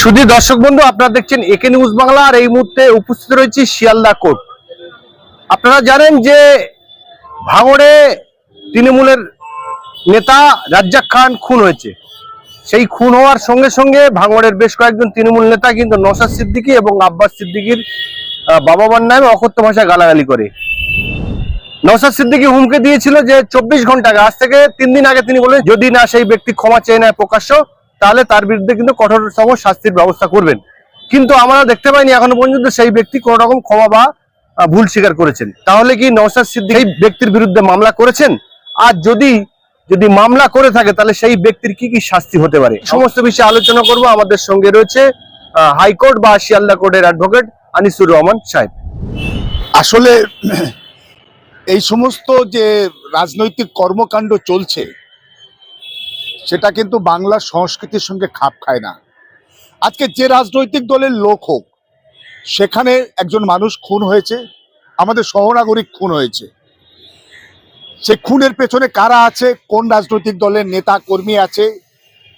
শুধু দর্শক বন্ধু, আপনারা দেখছেন একে নিউজ বাংলা, আর এই মুহূর্তে উপস্থিত রয়েছে শিয়ালদা কোর্ট। আপনারা জানেন যে ভাঙড়ে তৃণমূলের নেতা রাজ্জাক খান খুন হয়েছে। সেই খুন হওয়ার সঙ্গে সঙ্গে ভাঙড়ের বেশ কয়েকজন তৃণমূল নেতা কিন্তু নসাদ সিদ্দিকী এবং আব্বাস সিদ্দিকীর বাবা মার নামে অকথ্য ভাষায় গালাগালি করে। নসাদ সিদ্দিকী হুমকে দিয়েছিল যে চব্বিশ ঘণ্টা আজ থেকে তিন দিন আগে তিনি বলেন, যদি না সেই ব্যক্তি ক্ষমা চেয়ে নেয় প্রকাশ্য তাহলে তার বিরুদ্ধে কিন্তু কঠোরতম শাস্তির ব্যবস্থা করবেন। কিন্তু আমরা দেখতে পাইনি এখনও পর্যন্ত সেই ব্যক্তি কোন রকম ক্ষমা বা ভুল স্বীকার করেছেন। তাহলে কি নওসাদ সিদ্দিক সেই ব্যক্তির বিরুদ্ধে মামলা করেছেন? আর যদি যদি মামলা করে থাকে, তাহলে সেই ব্যক্তির কি কি শাস্তি হতে পারে? সমস্ত বিষয়ে আলোচনা করব। আমাদের সঙ্গে রয়েছে হাইকোর্ট বা শিয়ালদা কোর্টের অ্যাডভোকেট আনিসুর রহমান সাহেব। আসলে এই সমস্ত যে রাজনৈতিক কর্মকাণ্ড চলছে সেটা কিন্তু বাংলার সংস্কৃতির সঙ্গে খাপ খায় না। আজকে যে রাজনৈতিক দলের লোক হোক, সেখানে একজন মানুষ খুন হয়েছে, আমাদের সহনাগরিক খুন হয়েছে। সে খুনের পেছনে কারা আছে, কোন রাজনৈতিক দলের নেতা কর্মী আছে,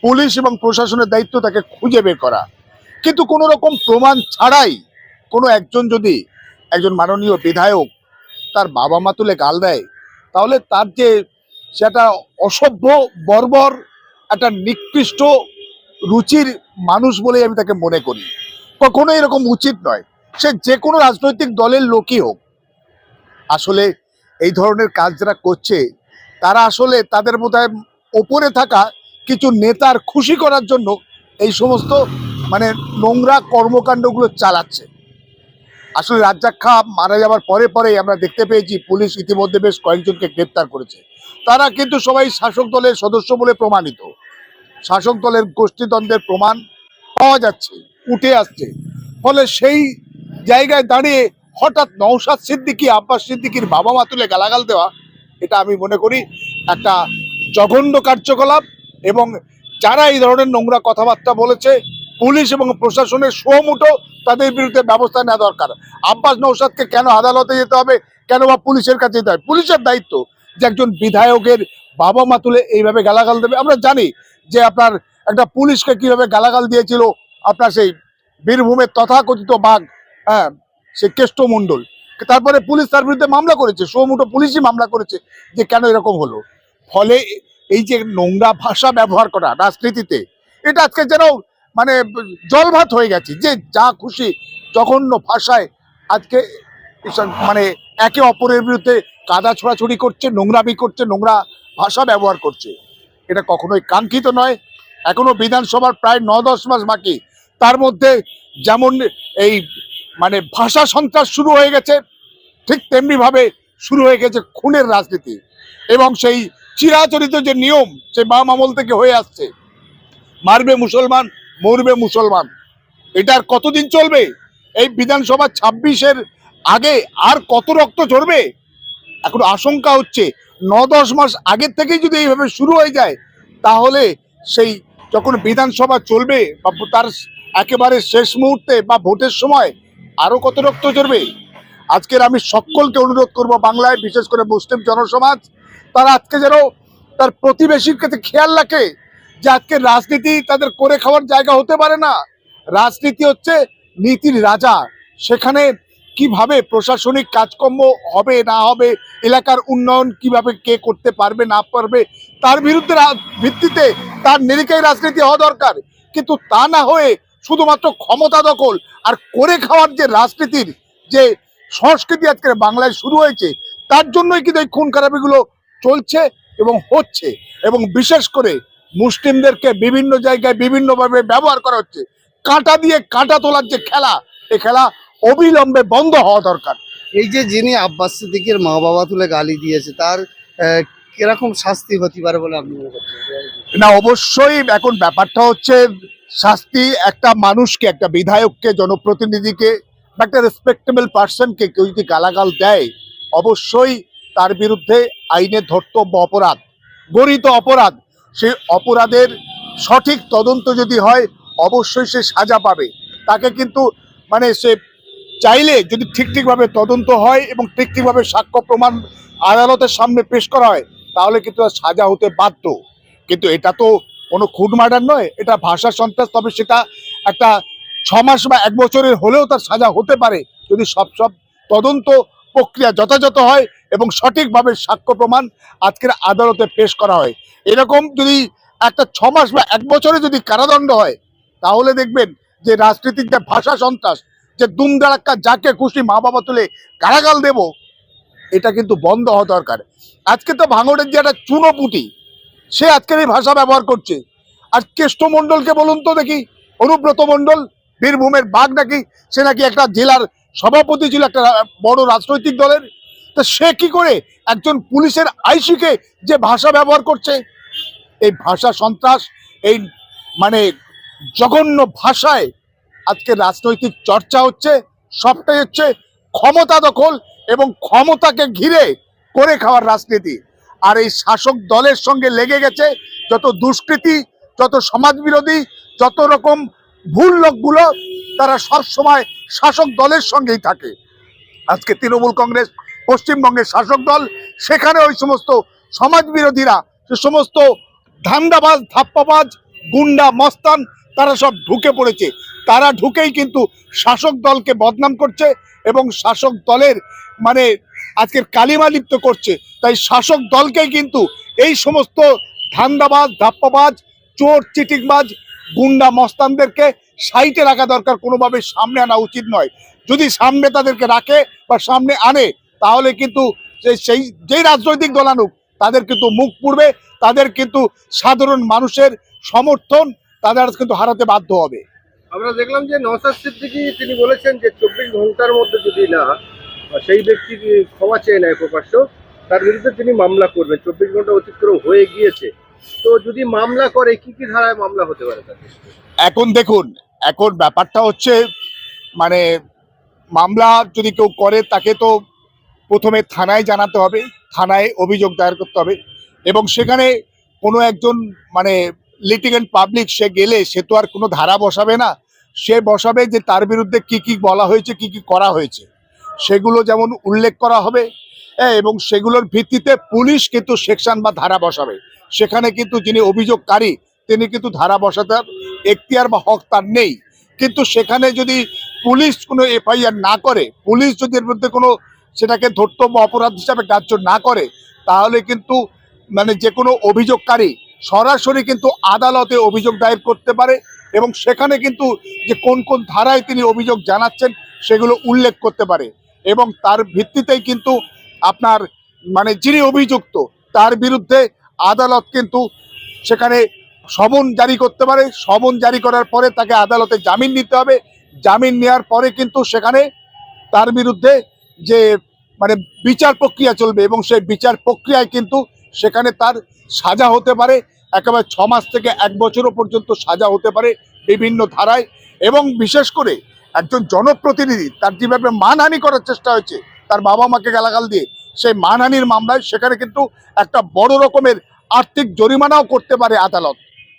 পুলিশ এবং প্রশাসনের দায়িত্ব তাকে খুঁজে বের করা। কিন্তু কোনো রকম প্রমাণ ছাড়াই কোনো একজন যদি একজন মাননীয় বিধায়ক তার বাবা মা তুলে গাল দেয়, তাহলে তার যে সেটা অসভ্য, বর্বর একটা নিকৃষ্ট রুচির মানুষ বলে আমি তাকে মনে করি। কখনো এরকম উচিত নয়। সে যে কোনো রাজনৈতিক দলের লোকই হোক। আসলে এই ধরনের কাজ যারা করছে, তারা আসলে তাদের বোধহয় ওপরে থাকা কিছু নেতার খুশি করার জন্য এই সমস্ত মানে নোংরা কর্মকাণ্ডগুলো চালাচ্ছে। আসলে রাজ্জাক খা মারা যাওয়ার পরে পরে আমরা দেখতে পেয়েছি, পুলিশ ইতিমধ্যে বেশ কয়েকজনকে গ্রেপ্তার করেছে। তারা কিন্তু সবাই শাসক দলের সদস্য বলে প্রমাণিত। শাসক দলের গোষ্ঠীদ্বন্দ্বের প্রমাণ পাওয়া যাচ্ছে, উঠে আসছে। ফলে সেই জায়গায় দাঁড়িয়ে হঠাৎ নৌসাদ সিদ্দিকী, আব্বাস সিদ্দিকির বাবা মা তুলে গালাগাল দেওয়া, এটা আমি মনে করি একটা জঘন্য কার্যকলাপ এবং যারা এই ধরনের নোংরা কথাবার্তা বলেছে, পুলিশ এবং প্রশাসনের সোমুটো তাদের বিরুদ্ধে ব্যবস্থা নেওয়া দরকার। আব্বাস নৌসাদকে কেন আদালতে যেতে হবে? কেন বা পুলিশের কাছে যেতে হবে? পুলিশের দায়িত্ব যে একজন বিধায়কের বাবা মা তুলে এইভাবে গালাগাল দেবে, আমরা জানি যে আপনার একটা পুলিশকে কীভাবে গালাগাল দিয়েছিল আপনার সেই বীরভূমের তথাকথিত বাঘ হ্যাঁ সে কেষ্টমণ্ডল তারপরে পুলিশ তার বিরুদ্ধে মামলা করেছে, সোমুটো পুলিশই মামলা করেছে যে কেন এরকম হলো। ফলে এই যে নোংরা ভাষা ব্যবহার করা রাজনীতিতে, এটা আজকে যেন মানে জলভাত হয়ে গেছে। যে যা খুশি জঘন্য ভাষায় আজকে মানে একে অপরের বিরুদ্ধে কাদা ছোড়াছুড়ি করছে, নোংরামি করছে, নোংরা ভাষা ব্যবহার করছে। এটা কখনোই কাঙ্ক্ষিত নয়। এখনও বিধানসভার প্রায় ন দশ মাস বাকি। তার মধ্যে যেমন এই মানে ভাষা সন্ত্রাস শুরু হয়ে গেছে, ঠিক তেমনিভাবে শুরু হয়ে গেছে খুনের রাজনীতি। এবং সেই চিরাচরিত যে নিয়ম, সেই বাম আমল থেকে হয়ে আসছে। মারবে মুসলমান, মরবে মুসলমান। এটার কতদিন চলবে? এই বিধানসভা ছাব্বিশের আগে আর কত রক্ত ঝরবে? এখন আশঙ্কা হচ্ছে ন দশ মাস আগের থেকেই যদি এইভাবে শুরু হয়ে যায়, তাহলে সেই যখন বিধানসভা চলবে বা তার একেবারে শেষ মুহূর্তে বা ভোটের সময় আরও কত রক্ত ঝরবে? আজকের আমি সকলকে অনুরোধ করব বাংলায়, বিশেষ করে মুসলিম জনসমাজ, তারা আজকে যেন তার প্রতিবেশীর কাছে খেয়াল রাখে যে আজকে রাজনীতি তাদের করে খাওয়ার জায়গা হতে পারে না। রাজনীতি হচ্ছে নীতির রাজা। সেখানে কীভাবে প্রশাসনিক কাজকর্ম হবে, না হবে, এলাকার উন্নয়ন কীভাবে কে করতে পারবে, না পারবে, তার বিরুদ্ধে ভিত্তিতে তার নিরিখায় রাজনীতি হওয়া দরকার। কিন্তু তা না হয়ে শুধুমাত্র ক্ষমতা দখল আর করে খাওয়ার যে রাজনীতির যে সংস্কৃতি আজকে বাংলায় শুরু হয়েছে, তার জন্যই কিন্তু এই খুন খারাপিগুলো চলছে এবং হচ্ছে। এবং বিশেষ করে মুসলিমদেরকে বিভিন্ন জায়গায় বিভিন্নভাবে ব্যবহার করা হচ্ছে। কাঁটা দিয়ে কাঁটা তোলার যে খেলা, এ খেলা অবিলম্বে বন্ধ হওয়া দরকার। এই যে যিনি আব্বাস সিদ্দিকের মা বাবা তুলে গালি দিয়েছে তার কীরকম শাস্তি হতে পারে বলে আপনি মনে না অবশ্যই এখন ব্যাপারটা হচ্ছে শাস্তি একটা মানুষকে একটা বিধায়ককে জনপ্রতিনিধিকে বা একটা রেসপেক্টেবল পার্সনকে কেউ যদি গালাগাল দেয় অবশ্যই তার বিরুদ্ধে আইনের ধর্তব্য অপরাধ গরিত অপরাধ সেই অপরাধের সঠিক তদন্ত যদি হয় অবশ্যই সে সাজা পাবে। তাকে কিন্তু মানে সে চাইলে যদি ঠিক ঠিকভাবে তদন্ত হয় এবং ঠিক ঠিকভাবে সাক্ষ্য প্রমাণ আদালতের সামনে পেশ করা হয়, তাহলে কিন্তু সাজা হতে বাধ্য। কিন্তু এটা তো কোনো খুন মার্ডার নয়, এটা ভাষা সন্ত্রাস, তবে সেটা একটা ছ মাস বা এক বছরের হলেও তার সাজা হতে পারে, যদি সব সব তদন্ত প্রক্রিয়া যথাযথ হয় এবং সঠিকভাবে সাক্ষ্য প্রমাণ আজকের আদালতে পেশ করা হয়। এরকম যদি একটা ছ মাস বা এক বছরে যদি কারাদণ্ড হয়, তাহলে দেখবেন যে রাজনীতির যে ভাষা সন্ত্রাস যে দুমদারাক্কা যাকে খুশি মা বাবা তুলে কারাগাল দেব, এটা কিন্তু বন্ধ হওয়া দরকার। আজকে তো ভাঙড়ের যে একটা চুনোপুটি, সে আজকের এই ভাষা ব্যবহার করছে। আর কেষ্ট মণ্ডলকে বলুন তো দেখি, অনুব্রত মণ্ডল, বীরভূমের বাঘ নাকি, সে নাকি একটা জেলার সভাপতি ছিল একটা বড় রাজনৈতিক দলের। তা সে কি করে একজন পুলিশের আইসিকে যে ভাষা ব্যবহার করছে? এই ভাষা সন্ত্রাস, এই মানে জঘন্য ভাষায় আজকে রাজনৈতিক চর্চা হচ্ছে, সবটাই হচ্ছে ক্ষমতা দখল এবং ক্ষমতাকে ঘিরে করে খাওয়ার রাজনীতি। আর এই শাসক দলের সঙ্গে লেগে গেছে যত দুষ্কৃতি, যত সমাজ বিরোধী যত রকম ভুল লোকগুলো, তারা সব সময় শাসক দলের সঙ্গেই থাকে। আজকে তৃণমূল কংগ্রেস, পশ্চিমবঙ্গের শাসক দল, সেখানে ওই সমস্ত সমাজ বিরোধীরা সে সমস্ত ধান্দাবাজ, ধাপ্পাবাজ, গুন্ডা, মস্তান, তারা সব ঢুকে পড়েছে। তারা ঢুকেই কিন্তু শাসক দলকে বদনাম করছে এবং শাসক দলের মানে আজকের কালিমা লিপ্ত করছে। তাই শাসক দলকেই কিন্তু এই সমস্ত ধান্দাবাজ, ধাপ্পাবাজ, চোর, চিটিংবাজ, গুন্ডা, মস্তানদেরকে সাইটে রাখা দরকার, কোনোভাবে সামনে আনা উচিত নয়। যদি সামনে তাদেরকে রাখে বা সামনে আনে, তাহলে কিন্তু সেই যেই রাজনৈতিক দল আনুক, তাদের কিন্তু মুখ পুড়বে, তাদের কিন্তু সাধারণ মানুষের সমর্থন তাদের কিন্তু হারাতে বাধ্য হবে। আমরা দেখলাম যে নওসাদ সিদ্দিকী তিনি বলেছেন যে চব্বিশ ঘণ্টার মধ্যে যদি না, সেই ব্যক্তি ক্ষমা চেয়ে নেয় প্রকাশ্য, তার বিরুদ্ধে তিনি মামলা করবেন। চব্বিশ ঘণ্টা অতিক্রম হয়ে গিয়েছে। তো যদি মামলা করে, কি কি ধারায় মামলা হতে পারে এখন দেখুন, এখন ব্যাপারটা হচ্ছে মানে মামলা যদি কেউ করে, তাকে তো প্রথমে থানায় জানাতে হবে, থানায় অভিযোগ দায়ের করতে হবে। এবং সেখানে কোনো একজন মানে লিটিগেন্ট পাবলিক, সে গেলে সে তো আর কোনো ধারা বসাবে না। সে বসাবে যে তার বিরুদ্ধে কি কি বলা হয়েছে, কি কি করা হয়েছে। সেগুলো যেমন উল্লেখ করা হবে এবং সেগুলোর ভিত্তিতে পুলিশ কিন্তু সেকশন বা ধারা বসাবে। সেখানে কিন্তু যিনি অভিযোগকারী, তিনি কিন্তু ধারা বসাতে এখতিয়ার বা হক তার নেই। কিন্তু সেখানে যদি পুলিশ কোনো এফআইআর না করে, পুলিশ যদি এর মধ্যে কোনো সেটাকে ধর্তব্য অপরাধ হিসাবে গ্রাহ্য না করে, তাহলে কিন্তু মানে যে কোনো অভিযোগকারী সরাসরি কিন্তু আদালতে অভিযোগ দায়ের করতে পারে এবং সেখানে কিন্তু যে কোন কোন ধারায় তিনি অভিযোগ জানাচ্ছেন সেগুলো উল্লেখ করতে পারে এবং তার ভিত্তিতেই কিন্তু আপনার মানে যিনি অভিযুক্ত তার বিরুদ্ধে আদালত কিন্তু সেখানে সমন জারি করতে পারে। সমন জারি করার পরে তাকে আদালতে জামিন নিতে হবে। জামিন নেওয়ার পরে কিন্তু সেখানে তার বিরুদ্ধে যে মানে বিচার প্রক্রিয়া চলবে এবং সেই বিচার প্রক্রিয়ায় কিন্তু সেখানে তার সাজা হতে পারে, একেবারে ছ মাস থেকে এক বছরও পর্যন্ত সাজা হতে পারে বিভিন্ন ধারায় এবং বিশেষ করে একজন জনপ্রতিনিধি তার যেভাবে মানহানি করার চেষ্টা হয়েছে, তার বাবা মাকে গালাগাল দিয়ে, সেই মানহানির মামলায় সেখানে কিন্তু একটা বড় রকমের আর্থিক জরিমানাও করতে পারে আদালত।